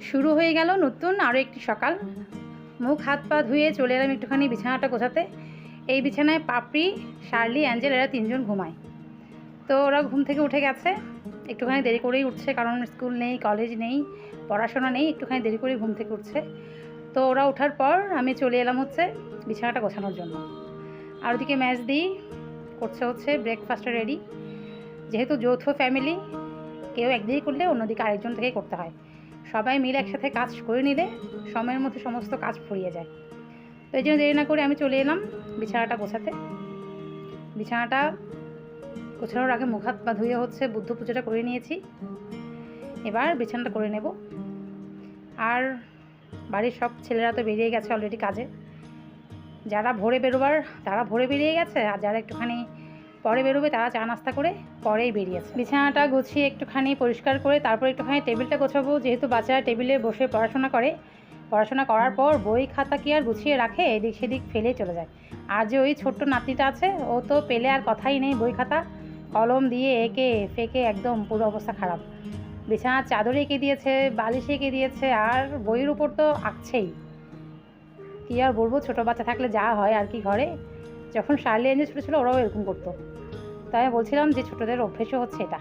শুরু হয়ে গেল নতুন আরও একটি সকাল। মুখ, হাত, পা ধুয়ে চলে এলাম একটুখানি বিছানাটা গোছাতে। এই বিছানায় পাপড়ি, শার্লি, অ্যাঞ্জেল, এরা তিনজন ঘুমায়। তো ওরা ঘুম থেকে উঠে গেছে। একটুখানি দেরি করেই উঠছে কারণ স্কুল নেই, কলেজ নেই, পড়াশোনা নেই, একটুখানি দেরি করেই ঘুম থেকে উঠছে। তো ওরা ওঠার পর আমি চলে এলাম হচ্ছে বিছানাটা গোছানোর জন্য। আর ওদিকে ম্যাচ দিই করছে হচ্ছে ব্রেকফাস্টটা রেডি যেহেতু যৌথ ফ্যামিলি কেউ একদিকে করলে অন্যদিকে আরেকজন থেকেই করতে হয়। সবাই মিলে একসাথে কাজ করে নিলে সময়ের মধ্যে সমস্ত কাজ ফুরিয়ে যায়। তো এই জন্য দেরি না করে আমি চলে এলাম বিছানাটা গোছাতে। বিছানাটা গোছানোর আগে মুখ হাত পা ধুয়ে হচ্ছে বুদ্ধ পুজোটা করে নিয়েছি। এবার বিছানাটা করে নেব। আর বাড়ির সব ছেলেরা তো বেরিয়ে গেছে অলরেডি কাজে। যারা ভোরে বেরোবার, তারা ভোরে বেরিয়ে গেছে। আর যারা একটুখানি পরে বেরোবে তারা চা নাস্তা করে পরেই বেরিয়েছে। বিছানাটা গুছিয়ে একটুখানি পরিষ্কার করে তারপর একটুখানি টেবিলটা গোছাবো। যেহেতু বাচ্চারা টেবিলে বসে পড়াশোনা করে, পড়াশোনা করার পর বই খাতা কি আর গুছিয়ে রাখে? এদিক সেদিক ফেলেই চলে যায়। আর যে ওই ছোট্ট নাতিটা আছে, ও তো পেলে আর কথাই নেই বই খাতা। কলম দিয়ে এঁকে ফেকে একদম পুরো অবস্থা খারাপ। বিছানার চাদর এঁকে দিয়েছে, বালিশ এঁকে দিয়েছে, আর বইয়ের উপর তো আঁকছেই। কী আর বলব, ছোটো বাচ্চা থাকলে যা হয় আর কি ঘরে। যখন শার্লি এনে ছোটো ছিল, ওরাও এরকম করতো। তাই বলছিলাম যে ছোটদের অভ্যেসও হচ্ছে এটা।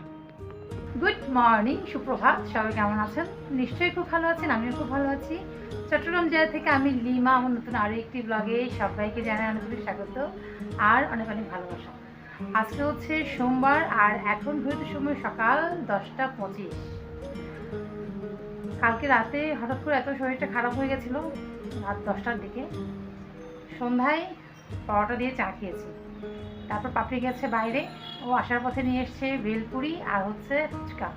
গুড মর্নিং সুপ্রভাত। সবাই কেমন আছেন? নিশ্চয়ই খুব ভালো আছেন, আমিও খুব ভালো আছি। চট্টগ্রাম জেলা থেকে আমি লিমা, আমার নতুন আরও একটি ব্লগে সবাইকে জানাই অনেক অনেক স্বাগত আর অনেক অনেক ভালোবাসা। আজকে হচ্ছে সোমবার আর এখন ঘড়িতে সময় সকাল দশটা পঁচিশ। কালকে রাতে হঠাৎ করে এত শরীরটা খারাপ হয়ে গেছিল রাত দশটার দিকে। সন্ধ্যায় পরোটা দিয়ে চা খেয়েছি। তারপর পাপড়ি গেছে বাইরে। ও আসার পথে নিয়ে এসছে ভেলপুরি আর হচ্ছে ফুচকা।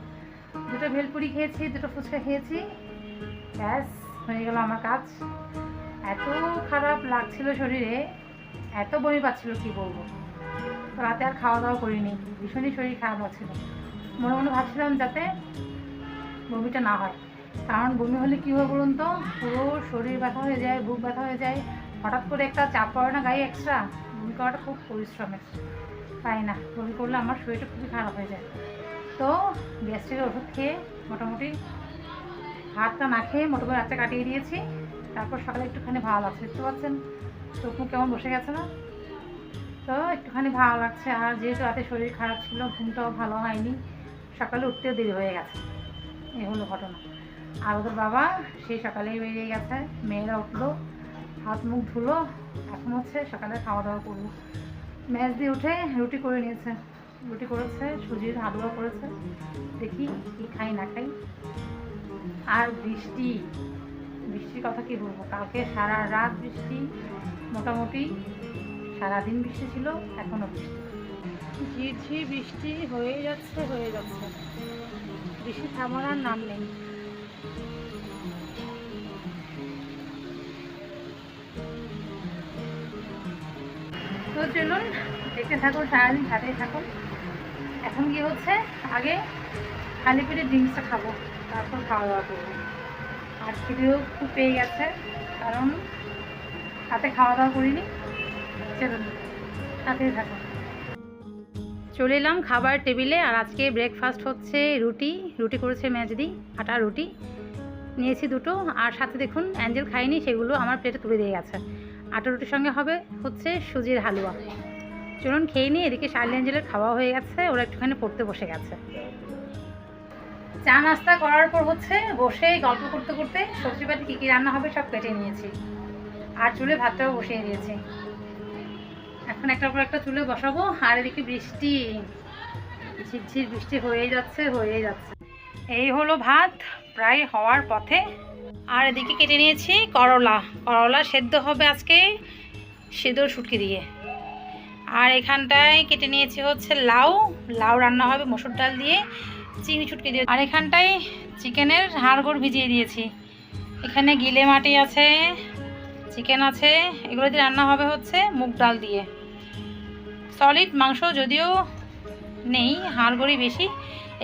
দুটো ভেলপুরি খেয়েছি, দুটো ফুচকা খেয়েছি। ব্যাস, হয়ে গেল আমার কাজ। এত খারাপ লাগছিল শরীরে, এত বমি পাচ্ছিল কি বলব? রাতে আর খাওয়া দাওয়া করিনি, ভীষণই শরীর খারাপ লাগছিল। মনে মনে ভাবছিলাম যাতে বমিটা না হয়। কারণ বমি হলে কী হয় বলুন তো? পুরো শরীর ব্যথা হয়ে যায়, বুক ব্যথা হয়ে যায়। হঠাৎ করে একটা চাপ পড়ে না গায়ে এক্সট্রা বমি করাটা খুব পরিশ্রমের। তাই না? বমি করলে আমার শরীরটা খুবই খারাপ হয়ে যায়। তো গ্যাস্ট্রিকের ওষুধ খেয়ে মোটামুটি হাতটা না খেয়ে মোটামুটি রাতটা কাটিয়ে দিয়েছি। তারপর সকালে একটুখানি ভালো লাগছে, দেখতে পাচ্ছেন? চোখ মুখ কেমন বসে গেছে না? তো একটুখানি ভালো লাগছে। আর যেহেতু রাতে শরীর খারাপ ছিল, ঘুমটাও ভালো হয়নি, সকালে উঠতেও দেরি হয়ে গেছে। এই হলো ঘটনা। আর ওদের বাবা সেই সকালেই বেরিয়ে গেছে। মেয়েরা উঠল। হাত মুখ ধুলো এখন হচ্ছে সকালে খাওয়া দাওয়া করব। ম্যাচ দিয়ে উঠে রুটি করে নিয়েছে। রুটি করেছে সুজির হালুয়া করেছে। দেখি কি খাই না খাই। আর বৃষ্টি। বৃষ্টির কথা কি বলব? কালকে সারা রাত বৃষ্টি মোটামুটি সারাদিন বৃষ্টি ছিল এখনও বৃষ্টি। ঝিরঝি বৃষ্টি হয়ে যাচ্ছে হয়ে যাচ্ছে। বৃষ্টি থামার নাম নেই। তো চলুন দেখতে থাকুন, সারাদিন সাথেই থাকুন। এখন কি হচ্ছে? আগে খালি পেটে ড্রিঙ্কসটা খাব, তারপর খাওয়া দাওয়া করব। আর খেতেও খুব পেয়ে গেছে, কারণ হাতে খাওয়া দাওয়া করিনি, চলুন সাথেই থাকুন। চলে এলাম খাবার টেবিলে, আর আজকে ব্রেকফাস্ট হচ্ছে রুটি রুটি করেছে মেজদি, আটা রুটি। নিয়েছি দুটো, আর সাথে দেখুন, অ্যাঞ্জেল খাইনি, সেগুলো আমার প্লেটে তুলে দিয়ে গেছে। আটা রুটির সঙ্গে হবে হচ্ছে সুজির হালুয়া। চলুন খেয়ে নিয়ে এদিকে শার্লি অ্যাঞ্জেলের খাওয়া হয়ে গেছে, ওরা একটুখানি পড়তে বসে গেছে। চা নাস্তা করার পর হচ্ছে বসে গল্প করতে করতে সবজিপাতি কী কী রান্না হবে সব কেটে নিয়েছি। আর চুলে ভাতটাও বসিয়ে দিয়েছি। এখন একটার পর একটা চুলে বসাবো, আর এদিকে বৃষ্টি, ঝিরঝির বৃষ্টি হয়েই যাচ্ছে হয়েই যাচ্ছে। এই হলো ভাত, প্রায় হওয়ার পথে আর এদিকে কেটে নিয়েছি করলা। করলা সেদ্ধ হবে আজকে সেদ্ধর শুটকি দিয়ে। আর এখানটায় কেটে নিয়েছি হচ্ছে লাউ। লাউ রান্না হবে মসুর ডাল দিয়ে, চিংড়ি ছুটকি দিয়ে। আর এখানটায় চিকেনের হাড়গোড় ভিজিয়ে দিয়েছি। এখানে গিলে মাটি আছে, চিকেন আছে, এগুলো দিয়ে রান্না হবে হচ্ছে মুগ ডাল দিয়ে। সলিড মাংস যদিও নেই হাড়গড়ি বেশি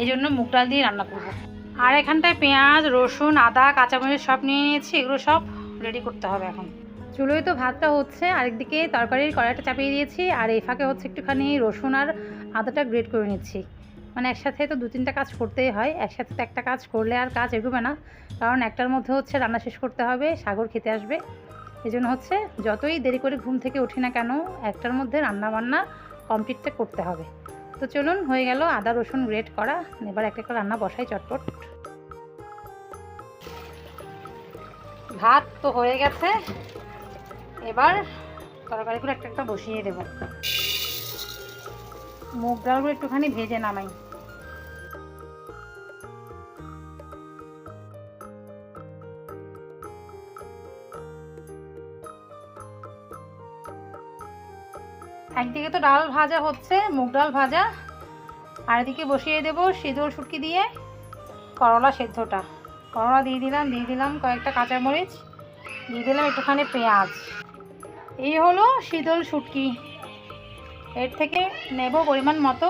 এই জন্য মুগ ডাল দিয়ে রান্না করব। আর এখানটায় পেঁয়াজ, রসুন, আদা, কাঁচামরিচ সব নিয়ে নিয়েছি, এগুলো সব রেডি করতে হবে এখন। চুলোয় তো ভাতটা হচ্ছে, আরেকদিকে তরকারির কড়াইটা চাপিয়ে দিয়েছি, আর এই ফাঁকে হচ্ছে একটুখানি রসুন আর আদাটা গ্রেট করে নিচ্ছি। মানে একসাথে তো দু তিনটা কাজ করতেই হয়, একসাথে তো একটা কাজ করলে আর কাজ এগোবে না, কারণ একটার মধ্যে হচ্ছে রান্না শেষ করতে হবে, সাগর খেতে আসবে। এই জন্য হচ্ছে যতই দেরি করে ঘুম থেকে উঠি না কেন, একটার মধ্যে রান্না বান্না কমপ্লিটটা করতে হবে। তো চলুন, হয়ে গেল আদা, রসুন গ্রেট করা। এবার একটা একটা রান্না বসাই চটপট। ভাত তো হয়ে গেছে। এবার তরকারিগুলো একটা একটা বসিয়ে দেবো। মুগ ডালগুলো একটুখানি ভেজে নামাই। একদিকে তো ডাল ভাজা হচ্ছে, মুগ ডাল ভাজা। আর এদিকে বসিয়ে দেবো সিঁদুর শুটকি দিয়ে করলা সেদ্ধটা। করলা দিয়ে দিলাম দিয়ে দিলাম কয়েকটা কাঁচামরিচ, দিয়ে দিলাম একটুখানি পেঁয়াজ। এই হলো শীতল শুটকি। এর থেকে নেব পরিমাণ মতো।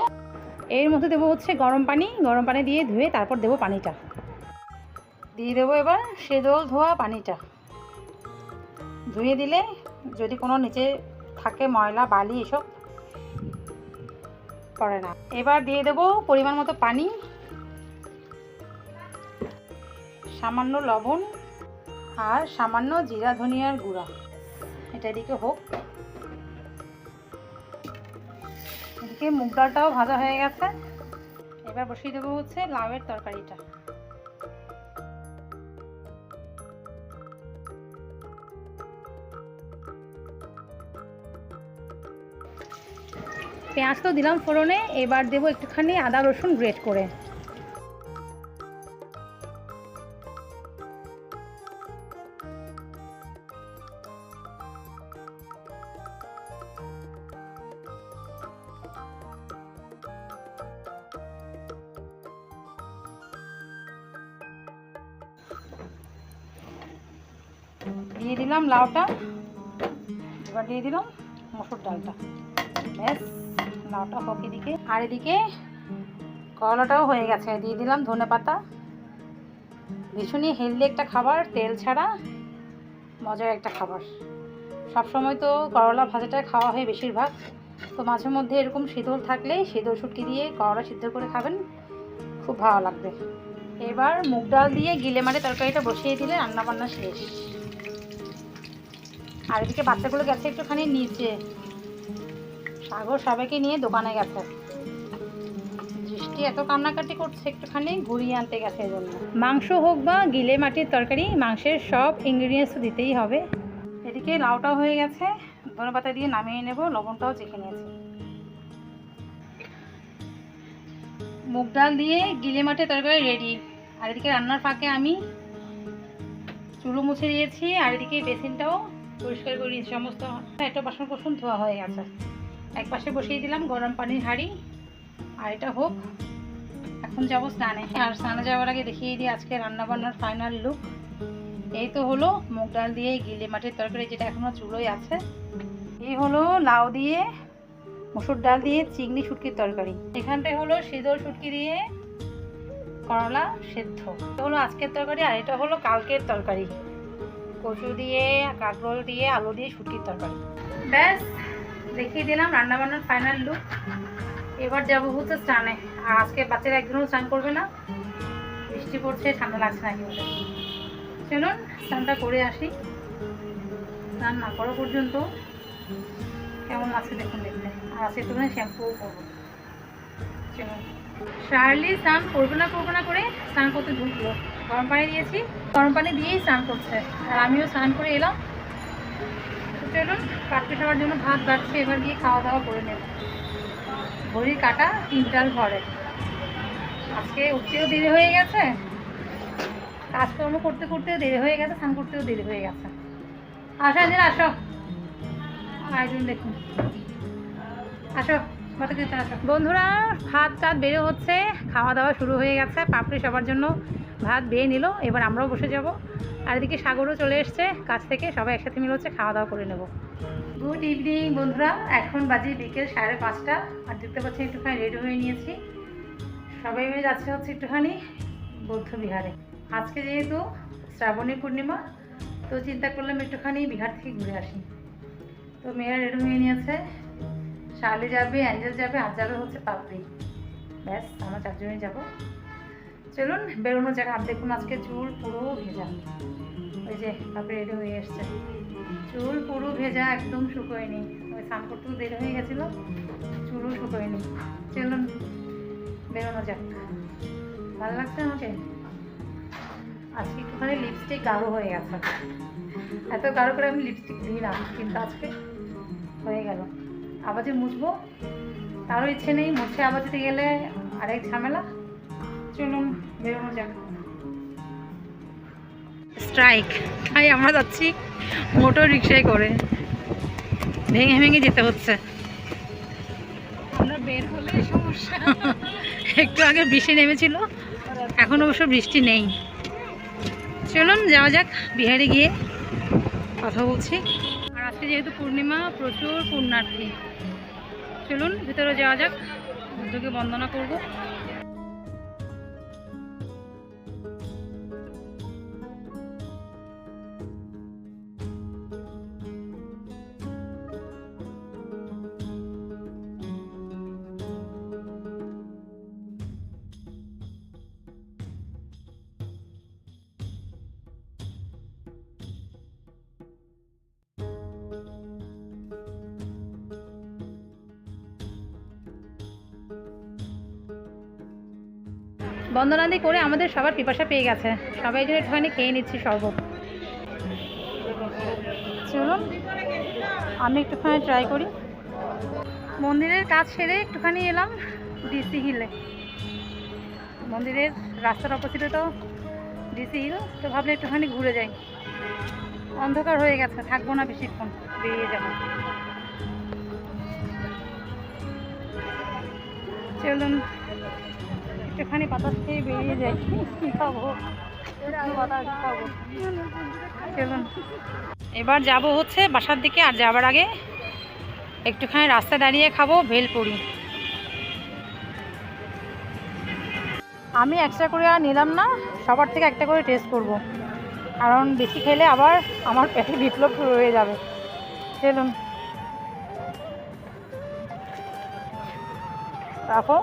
এর মধ্যে দেবো হচ্ছে গরম পানি গরম পানি দিয়ে ধুয়ে তারপর দেবো পানিটা। দিয়ে দেবো এবার সেদল ধোয়া পানিটা। ধুয়ে দিলে যদি কোনো নিচে থাকে, ময়লা, বালি এসব পড়ে না। এবার দিয়ে দেবো পরিমাণ মতো পানি, সামান্য লবণ আর সামান্য জিরা, ধনিয়ার গুঁড়া। এটা এদিকে হোক। এদিকে মুগ ডালটাও ভাজা হয়ে গেছে। এবার বসিয়ে দেবো হচ্ছে লাউয়ের তরকারিটা। পেঁয়াজ তো দিলাম ফোড়নে, এবার দেবো একটুখানি আদা রসুন গ্রেট করে। দিয়ে দিলাম লাউটা, এবার দিয়ে দিলাম মসুর ডালটা। ব্যাস লাউটা হোক আর এদিকে করলাটাও হয়ে গেছে, দিয়ে দিলাম ধনে পাতা। ভীষণই হেলদি একটা খাবার, তেল ছাড়া মজার একটা খাবার। সব সময় তো করলা ভাজাটা খাওয়া হয় বেশিরভাগ। তো মাঝে মধ্যে এরকম শীতল থাকলে শীতল শুটকি দিয়ে করলা সিদ্ধ করে খাবেন, খুব ভালো লাগবে। এবার মুগ ডাল দিয়ে গিলে মারে তরকারিটা বসিয়ে দিলে রান্না বান্না শেষ। আর এদিকে বাচ্চাগুলো গেছে একটুখানি নিচে। সাগর সবাইকে নিয়ে দোকানে গেছে। দৃষ্টি এত কান্নাকাটি করছে একটুখানি ঘুরিয়ে আনতে গেছে মাংস হোক বা গিলে মাটির তরকারি মাংসের সব ইনগ্রিডিয়েন্টস দিতেই হবে। এদিকে লাউটাও হয়ে গেছে ধনে পাতা দিয়ে নামিয়ে নেব লবণটাও চেখে নিয়েছি। মুগ ডাল দিয়ে গিলে মাটির তরকারি রেডি আর এদিকে রান্নার ফাঁকে আমি চুলো মুছে দিয়েছি আর এদিকে বেসিনটাও পরিষ্কার করে সমস্ত একটা বাসন কোসন ধোয়া হয়ে গেছে। এক পাশে বসিয়ে দিলাম গরম পানির হাঁড়ি। আর এটা হোক, এখন যাব স্নানে। আর স্নানে যাওয়ার আগে দেখিয়ে দিই আজকে রান্নাবান্নার ফাইনাল লুক এই তো হলো মুগ ডাল দিয়ে গিলে মাটির তরকারি যেটা এখনও চুলোই আছে। এই হলো লাউ দিয়ে মসুর ডাল দিয়ে চিংড়ি শুটকির তরকারি। এখানটায় হলো শীতল শুটকি দিয়ে করলা সেদ্ধ। হলো আজকের তরকারি আর এটা হলো কালকের তরকারি। কচু দিয়ে, কাঁকরোল দিয়ে, আলু দিয়ে শুটকির তরকারি। ব্যাস। দেখিয়ে দিলাম রান্নাবান্নার ফাইনাল লুক এবার যাব হচ্ছে স্নানে। আর আজকে বাচ্চারা একদিনও স্নান করবে না। বৃষ্টি পড়ছে, ঠান্ডা লাগছে না কিন্তু চলুন, স্নানটা করে আসি। স্নান না করা পর্যন্ত কেমন লাগছে দেখুন দেখতে। আর আজকে একটুখানি শ্যাম্পুও করব চলুন। শার্লি স্নান করবে না করবে না করে স্নান করতে ঢুকলো। গরম পানি দিয়েছি। গরম পানি দিয়েই স্নান করছে। আর আমিও স্নান করে এলাম। চলুন কাটতে খাওয়ার জন্য ভাত বাড়ছে, এবার গিয়ে খাওয়া দাওয়া করে নেব। ঘড়ির কাটা তিনটার ঘরে। আজকে উঠতেও দেরি হয়ে গেছে। কাজকর্ম করতে করতেও দেরি হয়ে গেছে, স্নান করতেও দেরি হয়ে গেছে। আসো একদিন আসো। আয়োজন দেখুন। আসো। বন্ধুরা ভাত টাত বেড়ে হচ্ছে খাওয়া দাওয়া শুরু হয়ে গেছে পাপড়ি সবার জন্য ভাত বেয়ে নিল এবার আমরাও বসে যাব। আর এদিকে সাগরও চলে এসছে কাছ থেকে সবাই একসাথে মিলে হচ্ছে খাওয়া দাওয়া করে নেব। গুড ইভিনিং বন্ধুরা। এখন বাজে বিকেল সাড়ে পাঁচটা আর দেখতে পাচ্ছি একটুখানি রেডি হয়ে নিয়েছি। সবাই মিলে যাচ্ছে হচ্ছে একটুখানি বৌদ্ধ বিহারে। আজকে যেহেতু শ্রাবণী পূর্ণিমা তো চিন্তা করলাম একটুখানি বিহার থেকে ঘুরে আসি। তো মেয়েরা রেডি হয়ে নিয়েছে শার্লি যাবে, অ্যাঞ্জেল যাবে আর যাবে হচ্ছে পাপড়ি ব্যাস, আমরা চারজনেই যাব। চলুন, বেরোনো জায়গা আর দেখুন আজকে চুল পুরো ভেজা। ওই যে তারপরে রেডি হয়ে এসছে। চুল পুরো ভেজা, একদম শুকোয়নি। ওই স্নান করতেও দেরি হয়ে গেছিল। চুলও শুকোয়নি। চলুন, বেরোনো যাক। ভালো লাগছে আমাকে? আজকে একটুখানি লিপস্টিক গাঢ় হয়ে গেছে। এত গাঢ় করে আমি লিপস্টিক দিই না কিন্তু আজকে হয়ে গেল। আবার যে মুছবো তারও ইচ্ছে নেই মুছে আবার যেতে গেলে আরেক ঝামেলা। চলুন বেরোনো যাক। স্ট্রাইক তাই আমরা যাচ্ছি মোটর রিক্সায় করে। ভেঙে ভেঙে যেতে হচ্ছে। আমরা বের হলে সমস্যা। একটু আগে বৃষ্টি নেমেছিল এখন অবশ্য বৃষ্টি নেই। চলুন যাওয়া যাক বিহারে গিয়ে কথা বলছি। যেহেতু পূর্ণিমা প্রচুর পুণ্যার্থী। চলুন ভিতরে যাওয়া যাক। বুদ্ধকে বন্দনা করব। বন্দনাদি করে আমাদের সবার পিপাসা পেয়ে গেছে। সবাই জন্য একটুখানি খেয়ে নিচ্ছি শরবত চলুন, আমি একটুখানি ট্রাই করি। মন্দিরের কাজ সেরে একটুখানি এলাম ডিসি হিলে মন্দিরের রাস্তার অপোজিটে তো ডিসি হিল তো ভাবলে একটুখানি ঘুরে যাই। অন্ধকার হয়ে গেছে, থাকব না বেশিক্ষণ, বেরিয়ে যাব। চলুন একটুখানি বাতাস খেয়ে বেরিয়ে যাই। কি খাব? চলুন। এবার যাব হচ্ছে বাসার দিকে আর যাবার আগে একটুখানি রাস্তা দাঁড়িয়ে খাব ভেলপুরি। আমি এক্সট্রা করে আর নিলাম না, সবার থেকে একটা করে টেস্ট করব। কারণ বেশি খেলে আবার আমার পেটে বিপ্লব শুরু হয়ে যাবে। চলুন। রাখো।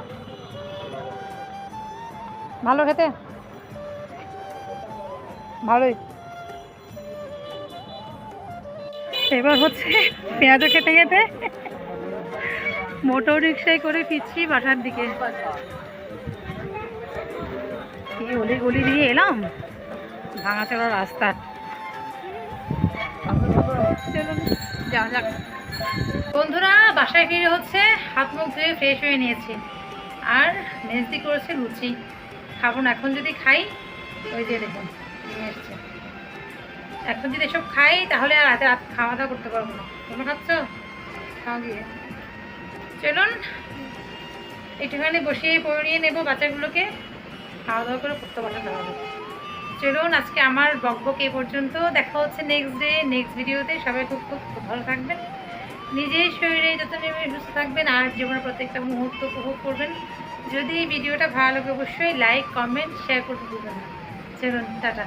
ভালো খেতে? ভালোই। এবার হচ্ছে পেঁয়াজও খেতে খেতে মোটর রিক্সায় করে ফিরছি বাসার দিকে। কি গলি গলি দিয়ে এলাম? ভাঙাচোরা রাস্তা। যাক। বন্ধুরা, বাসায় ফিরে হচ্ছে, হাত মুখ ধুয়ে ফ্রেশ হয়ে নিয়েছি। আর মেজদি করেছে লুচি। খাব না। এখন যদি খাই, ওই যে দেখুন এসছে। এখন যদি এসব খাই, তাহলে আর রাতে রাত খাওয়া দাওয়া করতে পারব না। তোমরা খাচ্ছ? খাও গিয়ে। চলুন, একটুখানি বসিয়ে পড়িয়ে নেব বাচ্চাগুলোকে। খাওয়া দাওয়া করে পড়তে বসাতে হবে। চলুন, আজকে আমার বকবক এ পর্যন্ত। দেখা হচ্ছে নেক্সট ডে নেক্সট ভিডিওতে সবাই খুব খুব ভালো থাকবেন। নিজের শরীরে যত সুস্থ থাকবেন, আর জীবনের প্রত্যেকটা মুহূর্ত উপভোগ করবেন। যদি এই ভিডিওটা ভালো লাগে অবশ্যই লাইক কমেন্ট শেয়ার করতে দেবেন চলুন টাটা।